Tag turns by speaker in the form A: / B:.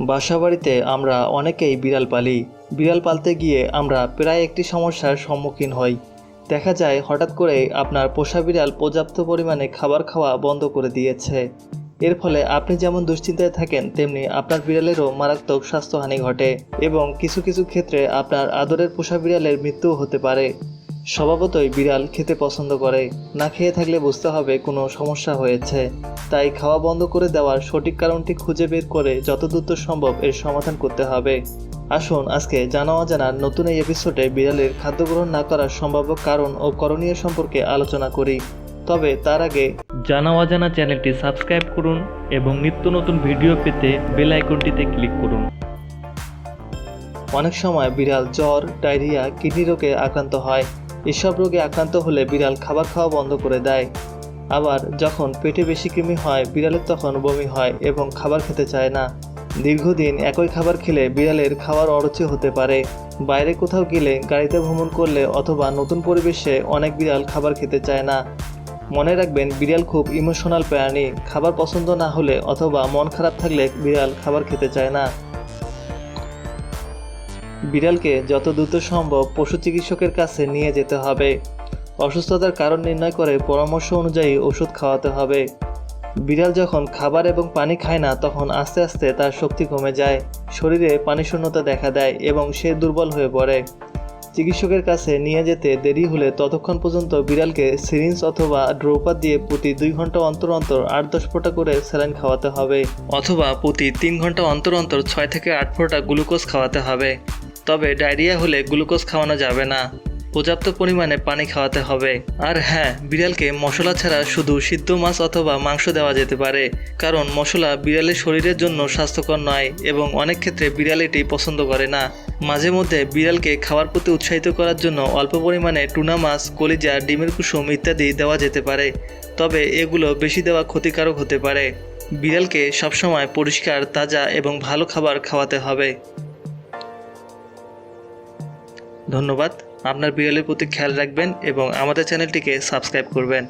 A: বাসাবাড়িতে আমরা অনেকেই বিড়াল পালি। বিড়াল পালতে গিয়ে আমরা প্রায় একটি সমস্যার সম্মুখীন হই। দেখা যায় হঠাৎ করে আপনার পোষা বিড়াল পর্যাপ্ত পরিমাণে খাবার খাওয়া বন্ধ করে দিয়েছে। এর ফলে আপনি যেমন দুশ্চিন্তায় থাকেন, তেমনি আপনার বিড়ালেরও মারাত্মক স্বাস্থ্যহানি ঘটে এবং কিছু কিছু ক্ষেত্রে আপনার আদরের পোষা বিড়ালের মৃত্যুও হতে পারে। স্বভাবতই বিড়াল খেতে পছন্দ করে। না খেয়ে থাকলে বুঝতে হবে কোনো সমস্যা হয়েছে। তাই খাওয়া বন্ধ করে দেওয়ার সঠিক কারণটি খুঁজে বের করে যত দ্রুত সম্ভব এর সমাধান করতে হবে। আসুন, আজকে জানা অজানার নতুন এই এপিসোডে বিড়ালের খাদ্য গ্রহণ না করার সম্ভাব্য কারণ ও করণীয় সম্পর্কে আলোচনা করি। তবে তার আগে
B: জানা অজানা চ্যানেলটি সাবস্ক্রাইব করুন এবং নিত্য নতুন ভিডিও পেতে বেল আইকনটিতে ক্লিক করুন।
A: অনেক সময় বিড়াল জ্বর, ডায়রিয়া, কিডনি রোগে আক্রান্ত হয়। এসব রোগে আক্রান্ত হলে বিড়াল খাবার খাওয়া বন্ধ করে দেয়। আবার যখন পেটে বেশি কৃমি হয়, বিড়ালের তখন বমি হয় এবং খাবার খেতে চায় না। দীর্ঘদিন একই খাবার খেলে বিড়ালের খাওয়ার অরুচি হতে পারে। বাইরে কোথাও গেলে গাড়িতে ভ্রমণ করলে অথবা নতুন পরিবেশে অনেক বিড়াল খাবার খেতে চায় না। মনে রাখবেন, বিড়াল খুব ইমোশনাল প্রাণী। খাবার পছন্দ না হলে অথবা মন খারাপ থাকলে বিড়াল খাবার খেতে চায় না। বিড়ালকে যত দ্রুত সম্ভব পশু চিকিৎসকের কাছে নিয়ে যেতে হবে। অসুস্থতার কারণ নির্ণয় করে পরামর্শ অনুযায়ী ওষুধ খাওয়াতে হবে। বিড়াল যখন খাবার এবং পানি খায় না, তখন আস্তে আস্তে তার শক্তি কমে যায়, শরীরে পানি শূন্যতা দেখা দেয় এবং সে দুর্বল হয়ে পড়ে। চিকিৎসকের কাছে নিয়ে যেতে দেরি হলে ততক্ষণ পর্যন্ত বিড়ালকে সিরিঞ্জ অথবা ড্রোপার দিয়ে প্রতি দুই ঘণ্টা অন্তর অন্তর আট দশ ফোঁটা করে স্যালাইন খাওয়াতে হবে, অথবা প্রতি তিন ঘণ্টা অন্তর অন্তর ছয় থেকে আট ফোঁটা গ্লুকোজ খাওয়াতে হবে। তবে ডায়রিয়া হলে গ্লুকোজ খাওয়ানো যাবে না। পর্যাপ্ত পরিমাণে পানি খাওয়াতে হবে। আর হ্যাঁ বিড়ালকে মশলা ছাড়া শুধু সিদ্ধ মাছ অথবা মাংস দেওয়া যেতে পারে। কারণ মশলা বিড়ালের শরীরের জন্য স্বাস্থ্যকর নয় এবং অনেক ক্ষেত্রে বিড়াল এটি পছন্দ করে না। মাঝে মধ্যে বিড়ালকে খাওয়ার প্রতি উৎসাহিত করার জন্য অল্প পরিমাণে টুনা মাছ, কলিজা, ডিমের কুসুম ইত্যাদি দেওয়া যেতে পারে। তবে এগুলো বেশি দেওয়া ক্ষতিকারক হতে পারে। বিড়ালকে সবসময় পরিষ্কার, তাজা এবং ভালো খাবার খাওয়াতে হবে। ধন্যবাদ। আপনার বিড়ালের প্রতি খেয়াল রাখবেন এবং আমাদের চ্যানেলটিকে সাবস্ক্রাইব করবেন।